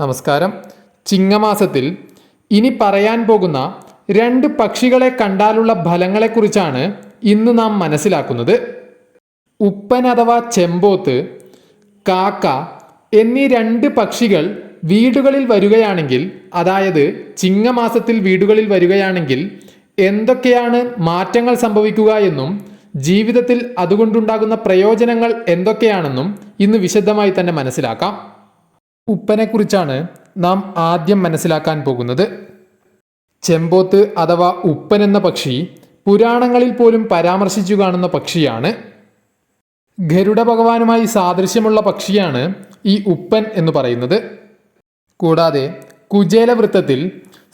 നമസ്കാരം. ചിങ്ങമാസത്തിൽ ഇനി പറയാൻ പോകുന്ന രണ്ട് പക്ഷികളെ കണ്ടാലുള്ള ഫലങ്ങളെക്കുറിച്ചാണ് ഇന്ന് നാം മനസ്സിലാക്കുന്നത്. ഉപ്പൻ അഥവാ ചെമ്പോത്ത് കാക്ക എന്നീ രണ്ട് പക്ഷികൾ വീടുകളിൽ വരികയാണെങ്കിൽ അതായത് ചിങ്ങമാസത്തിൽ വീടുകളിൽ വരികയാണെങ്കിൽ എന്തൊക്കെയാണ് മാറ്റങ്ങൾ സംഭവിക്കുക എന്നും ജീവിതത്തിൽ അതുകൊണ്ടുണ്ടാകുന്ന പ്രയോജനങ്ങൾ എന്തൊക്കെയാണെന്നും ഇന്ന് വിശദമായി തന്നെ മനസ്സിലാക്കാം. ഉപ്പനെക്കുറിച്ചാണ് നാം ആദ്യം മനസ്സിലാക്കാൻ പോകുന്നത്. ചെമ്പോത്ത് അഥവാ ഉപ്പൻ എന്ന പക്ഷി പുരാണങ്ങളിൽ പോലും പരാമർശിച്ചു കാണുന്ന പക്ഷിയാണ്. ഗരുഡ ഭഗവാനുമായി സാദൃശ്യമുള്ള പക്ഷിയാണ് ഈ ഉപ്പൻ എന്ന് പറയുന്നത്. കൂടാതെ കുചേല വൃത്തത്തിൽ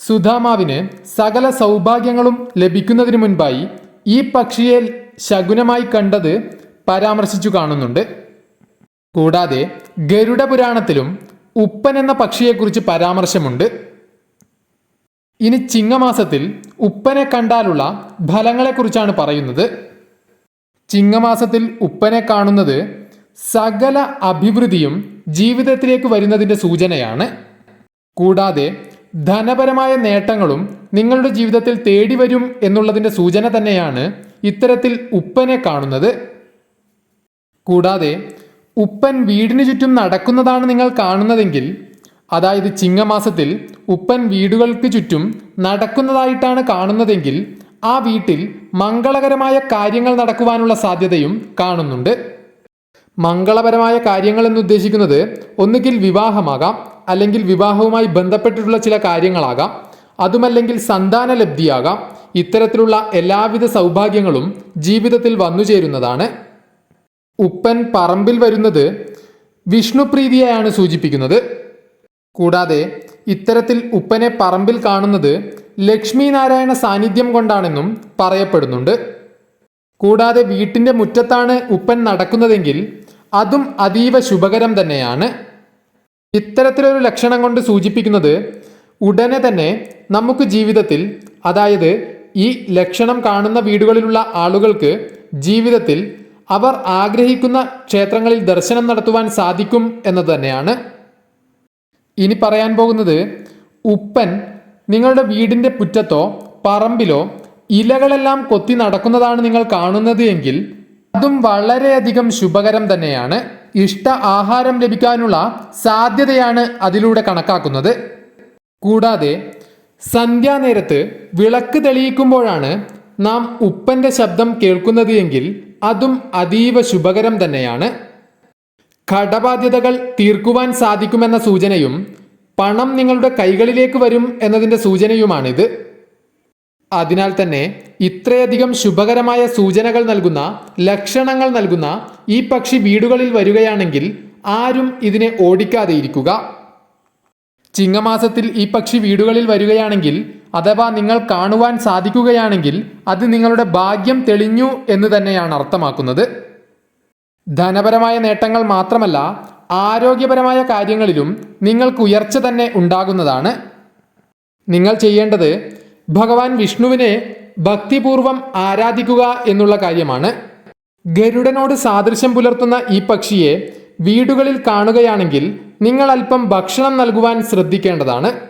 സുധാമാവിന് സകല സൗഭാഗ്യങ്ങളും ലഭിക്കുന്നതിന് മുൻപായി ഈ പക്ഷിയെ ശകുനമായി കണ്ടത് പരാമർശിച്ചു കാണുന്നുണ്ട്. കൂടാതെ ഗരുഡ പുരാണത്തിലും ഉപ്പൻ എന്ന പക്ഷിയെക്കുറിച്ച് പരാമർശമുണ്ട്. ഇനി ചിങ്ങമാസത്തിൽ ഉപ്പനെ കണ്ടാലുള്ള ഫലങ്ങളെക്കുറിച്ചാണ് പറയുന്നത്. ചിങ്ങമാസത്തിൽ ഉപ്പനെ കാണുന്നത് സകല അഭിവൃദ്ധിയും ജീവിതത്തിലേക്ക് വരുന്നതിന്റെ സൂചനയാണ്. കൂടാതെ ധനപരമായ നേട്ടങ്ങളും നിങ്ങളുടെ ജീവിതത്തിൽ തേടി വരും എന്നുള്ളതിന്റെ സൂചന തന്നെയാണ് ഇത്തരത്തിൽ ഉപ്പനെ കാണുന്നത്. കൂടാതെ ഉപ്പൻ വീടിനു ചുറ്റും നടക്കുന്നതാണ് നിങ്ങൾ കാണുന്നതെങ്കിൽ അതായത് ചിങ്ങമാസത്തിൽ ഉപ്പൻ വീടുകൾക്ക് ചുറ്റും നടക്കുന്നതായിട്ടാണ് കാണുന്നതെങ്കിൽ ആ വീട്ടിൽ മംഗളകരമായ കാര്യങ്ങൾ നടക്കുവാനുള്ള സാധ്യതയും കാണുന്നുണ്ട്. മംഗളപരമായ കാര്യങ്ങൾ എന്ന് ഉദ്ദേശിക്കുന്നത് ഒന്നുകിൽ വിവാഹമാകാം അല്ലെങ്കിൽ വിവാഹവുമായി ബന്ധപ്പെട്ടിട്ടുള്ള ചില കാര്യങ്ങളാകാം അതുമല്ലെങ്കിൽ സന്താന ലബ്ധിയാകാം ഇത്തരത്തിലുള്ള എല്ലാവിധ സൗഭാഗ്യങ്ങളും ജീവിതത്തിൽ വന്നു ചേരുന്നതാണ് ഉപ്പൻ പറമ്പിൽ വരുന്നത് വിഷ്ണുപ്രീതിയെയാണ് സൂചിപ്പിക്കുന്നത്. കൂടാതെ ഇത്തരത്തിൽ ഉപ്പനെ പറമ്പിൽ കാണുന്നത് ലക്ഷ്മി നാരായണ സാന്നിധ്യം കൊണ്ടാണെന്നും പറയപ്പെടുന്നുണ്ട്. കൂടാതെ വീട്ടിന്റെ മുറ്റത്താണ് ഉപ്പൻ നടക്കുന്നതെങ്കിൽ അതും അതീവ ശുഭകരം തന്നെയാണ്. ഇത്തരത്തിലൊരു ലക്ഷണം കൊണ്ട് സൂചിപ്പിക്കുന്നത് ഉടനെ തന്നെ നമുക്ക് ജീവിതത്തിൽ അതായത് ഈ ലക്ഷണം കാണുന്ന വീടുകളിലുള്ള ആളുകൾക്ക് ജീവിതത്തിൽ അവർ ആഗ്രഹിക്കുന്ന ക്ഷേത്രങ്ങളിൽ ദർശനം നടത്തുവാൻ സാധിക്കും എന്നത് തന്നെയാണ്. ഇനി പറയാൻ പോകുന്നത് ഉപ്പൻ നിങ്ങളുടെ വീടിന്റെ പുറ്റത്തോ പറമ്പിലോ ഇലകളെല്ലാം കൊത്തി നടക്കുന്നതാണ് നിങ്ങൾ കാണുന്നത് എങ്കിൽ അതും വളരെയധികം ശുഭകരം തന്നെയാണ്. ഇഷ്ട ആഹാരം ലഭിക്കാനുള്ള സാധ്യതയാണ് അതിലൂടെ കണക്കാക്കുന്നത്. കൂടാതെ സന്ധ്യാനേരത്ത് വിളക്ക് തെളിയിക്കുമ്പോഴാണ് നാം ഉപ്പന്റെ ശബ്ദം കേൾക്കുന്നത് എങ്കിൽ അതും അതീവ ശുഭകരം തന്നെയാണ്. കടബാധ്യതകൾ തീർക്കുവാൻ സാധിക്കുമെന്ന സൂചനയും പണം നിങ്ങളുടെ കൈകളിലേക്ക് വരും എന്നതിന്റെ സൂചനയുമാണിത്. അതിനാൽ തന്നെ ഇത്രയധികം ശുഭകരമായ സൂചനകൾ നൽകുന്ന ലക്ഷണങ്ങൾ നൽകുന്ന ഈ പക്ഷി വീടുകളിൽ വരികയാണെങ്കിൽ ആരും ഇതിനെ ഓടിക്കാതെ ഇരിക്കുക. ചിങ്ങമാസത്തിൽ ഈ പക്ഷി വീടുകളിൽ വരികയാണെങ്കിൽ അഥവാ നിങ്ങൾ കാണുവാൻ സാധിക്കുകയാണെങ്കിൽ അത് നിങ്ങളുടെ ഭാഗ്യം തെളിഞ്ഞു എന്ന് തന്നെയാണ് അർത്ഥമാക്കുന്നത്. ധനപരമായ നേട്ടങ്ങൾ മാത്രമല്ല ആരോഗ്യപരമായ കാര്യങ്ങളിലും നിങ്ങൾക്ക് ഉയർച്ച തന്നെ ഉണ്ടാകുന്നതാണ്. നിങ്ങൾ ചെയ്യേണ്ടത് ഭഗവാൻ വിഷ്ണുവിനെ ഭക്തിപൂർവം ആരാധിക്കുക എന്നുള്ള കാര്യമാണ്. ഗരുഡനോട് സാദൃശ്യം പുലർത്തുന്ന ഈ പക്ഷിയെ വീടുകളിൽ കാണുകയാണെങ്കിൽ നിങ്ങൾ അല്പം ഭക്ഷണം നൽകുവാൻ ശ്രദ്ധിക്കേണ്ടതാണ്.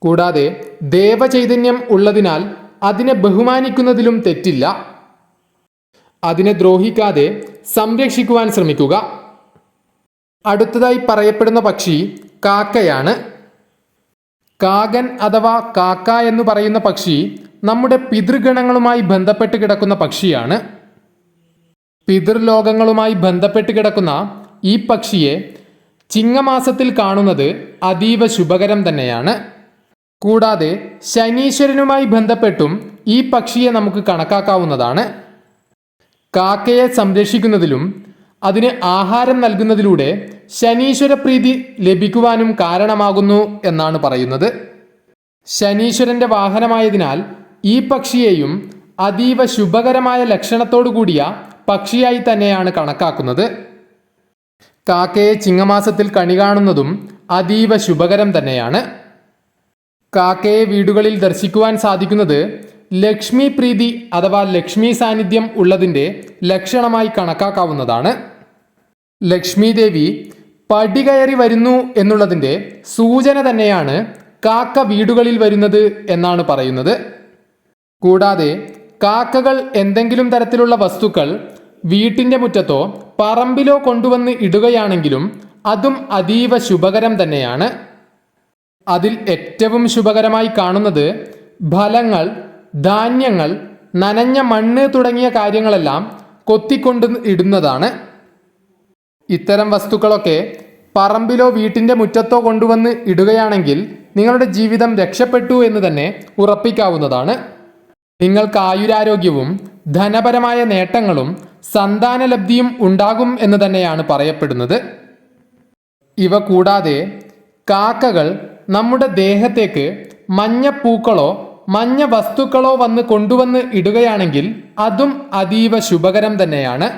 കൂടാതെ ദേവചൈതന്യം ഉള്ളതിനാൽ അതിനെ ബഹുമാനിക്കുന്നതിലും തെറ്റില്ല. അതിനെ ദ്രോഹിക്കാതെ സംരക്ഷിക്കുവാൻ ശ്രമിക്കുക. അടുത്തതായി പറയപ്പെടുന്ന പക്ഷി കാക്കയാണ്. കാകൻ അഥവാ കാക്ക എന്ന് പറയുന്ന പക്ഷി നമ്മുടെ പിതൃഗണങ്ങളുമായി ബന്ധപ്പെട്ട് കിടക്കുന്ന പക്ഷിയാണ്. പിതൃലോകങ്ങളുമായി ബന്ധപ്പെട്ട് കിടക്കുന്ന ഈ പക്ഷിയെ ചിങ്ങമാസത്തിൽ കാണുന്നത് അതീവ ശുഭകരം തന്നെയാണ്. കൂടാതെ ശനീശ്വരനുമായി ബന്ധപ്പെട്ടും ഈ പക്ഷിയെ നമുക്ക് കണക്കാക്കാവുന്നതാണ്. കാക്കയെ സംരക്ഷിക്കുന്നതിലും അതിന് ആഹാരം നൽകുന്നതിലൂടെ ശനീശ്വര പ്രീതി ലഭിക്കുവാനും കാരണമാകുന്നു എന്നാണ് പറയുന്നത്. ശനീശ്വരന്റെ വാഹനമായതിനാൽ ഈ പക്ഷിയെയും അതീവ ശുഭകരമായ ലക്ഷണത്തോടു കൂടിയ പക്ഷിയായി തന്നെയാണ് കണക്കാക്കുന്നത്. കാക്കയെ ചിങ്ങമാസത്തിൽ കണി കാണുന്നതും അതീവ ശുഭകരം തന്നെയാണ്. കാക്കയെ വീടുകളിൽ ദർശിക്കുവാൻ സാധിക്കുന്നത് ലക്ഷ്മി പ്രീതി അഥവാ ലക്ഷ്മി സാന്നിധ്യം ഉള്ളതിന്റെ ലക്ഷണമായി കണക്കാക്കാവുന്നതാണ്. ലക്ഷ്മി ദേവി പടി കയറി വരുന്നു എന്നുള്ളതിന്റെ സൂചന തന്നെയാണ് കാക്ക വീടുകളിൽ വരുന്നത് എന്നാണ് പറയുന്നത്. കൂടാതെ കാക്കകൾ എന്തെങ്കിലും തരത്തിലുള്ള വസ്തുക്കൾ വീട്ടിന്റെ മുറ്റത്തോ പറമ്പിലോ കൊണ്ടുവന്ന് ഇടുകയാണെങ്കിലും അതും അതീവ ശുഭകരം തന്നെയാണ്. അതിൽ ഏറ്റവും ശുഭകരമായി കാണുന്നത് ഫലങ്ങൾ ധാന്യങ്ങൾ നനഞ്ഞ മണ്ണ് തുടങ്ങിയ കാര്യങ്ങളെല്ലാം കൊത്തിക്കൊണ്ട് ഇടുന്നതാണ്. ഇത്തരം വസ്തുക്കളൊക്കെ പറമ്പിലോ വീട്ടിന്റെ മുറ്റത്തോ കൊണ്ടുവന്ന് ഇടുകയാണെങ്കിൽ നിങ്ങളുടെ ജീവിതം രക്ഷപ്പെട്ടു എന്ന് തന്നെ ഉറപ്പിക്കാവുന്നതാണ്. നിങ്ങൾക്ക് ആയുരാരോഗ്യവും ധനപരമായ നേട്ടങ്ങളും സന്താനലബ്ധിയും ഉണ്ടാകും എന്ന് തന്നെയാണ് പറയപ്പെടുന്നത്. ഇവ കൂടാതെ കാക്കകൾ നമ്മുടെ ദേഹത്തേക്ക് മഞ്ഞ പൂക്കളോ മഞ്ഞ വസ്തുക്കളോ വന്ന് കൊണ്ടുവന്ന് ഇടുകയാണെങ്കിൽ അതും അതീവ ശുഭകരം തന്നെയാണ്.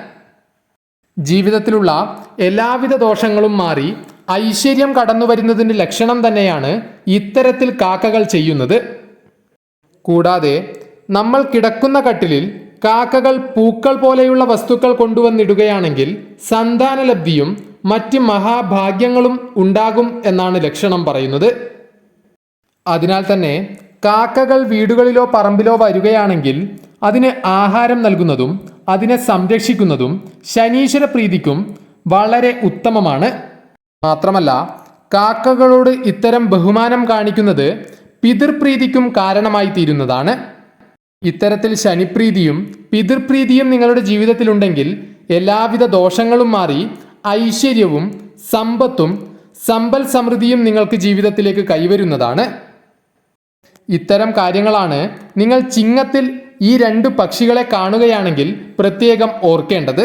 ജീവിതത്തിലുള്ള എല്ലാവിധ ദോഷങ്ങളും മാറി ഐശ്വര്യം കടന്നു വരുന്നതിന്റെ ലക്ഷണം തന്നെയാണ് ഇത്തരത്തിൽ കാക്കകൾ ചെയ്യുന്നത്. കൂടാതെ നമ്മൾ കിടക്കുന്ന കട്ടിലിൽ കാക്കകൾ പൂക്കൾ പോലെയുള്ള വസ്തുക്കൾ കൊണ്ടുവന്നിടുകയാണെങ്കിൽ സന്താനലബ്ധിയും മറ്റ് മഹാഭാഗ്യങ്ങളും ഉണ്ടാകും എന്നാണ് ലക്ഷണം പറയുന്നത്. അതിനാൽ തന്നെ കാക്കകൾ വീടുകളിലോ പറമ്പിലോ വരികയാണെങ്കിൽ അതിന് ആഹാരം നൽകുന്നതും അതിനെ സംരക്ഷിക്കുന്നതും ശനീശ്വര പ്രീതിക്കും വളരെ ഉത്തമമാണ്. മാത്രമല്ല കാക്കകളോട് ഇത്തരം ബഹുമാനം കാണിക്കുന്നത് പിതൃപ്രീതിക്കും കാരണമായി തീരുന്നതാണ്. ഇത്തരത്തിൽ ശനിപ്രീതിയും പിതൃപ്രീതിയും നിങ്ങളുടെ ജീവിതത്തിലുണ്ടെങ്കിൽ എല്ലാവിധ ദോഷങ്ങളും മാറി ഐശ്വര്യവും സമ്പത്തും സമ്പൽ സമൃദ്ധിയും നിങ്ങൾക്ക് ജീവിതത്തിലേക്ക് കൈവരുന്നതാണ്. ഇത്തരം കാര്യങ്ങളാണ് നിങ്ങൾ ചിങ്ങത്തിൽ ഈ രണ്ട് പക്ഷികളെ കാണുകയാണെങ്കിൽ പ്രത്യേകം ഓർക്കേണ്ടത്.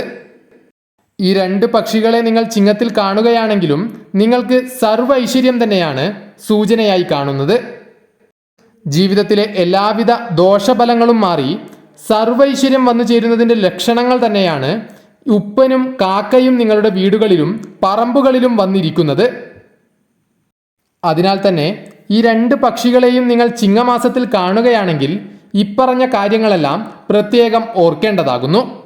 ഈ രണ്ട് പക്ഷികളെ നിങ്ങൾ ചിങ്ങത്തിൽ കാണുകയാണെങ്കിലും നിങ്ങൾക്ക് സർവ ഐശ്വര്യം തന്നെയാണ് സൂചനയായി കാണുന്നത്. ജീവിതത്തിലെ എല്ലാവിധ ദോഷഫലങ്ങളും മാറി സർവൈശ്വര്യം വന്നു ചേരുന്നതിന്റെ ലക്ഷണങ്ങൾ തന്നെയാണ് ഉപ്പനും കാക്കയും നിങ്ങളുടെ വീടുകളിലും പറമ്പുകളിലും വന്നിരിക്കുന്നത്. അതിനാൽ തന്നെ ഈ രണ്ട് പക്ഷികളെയും നിങ്ങൾ ചിങ്ങമാസത്തിൽ കാണുകയാണെങ്കിൽ ഇപ്പറഞ്ഞ കാര്യങ്ങളെല്ലാം പ്രത്യേകം ഓർക്കേണ്ടതാകുന്നു.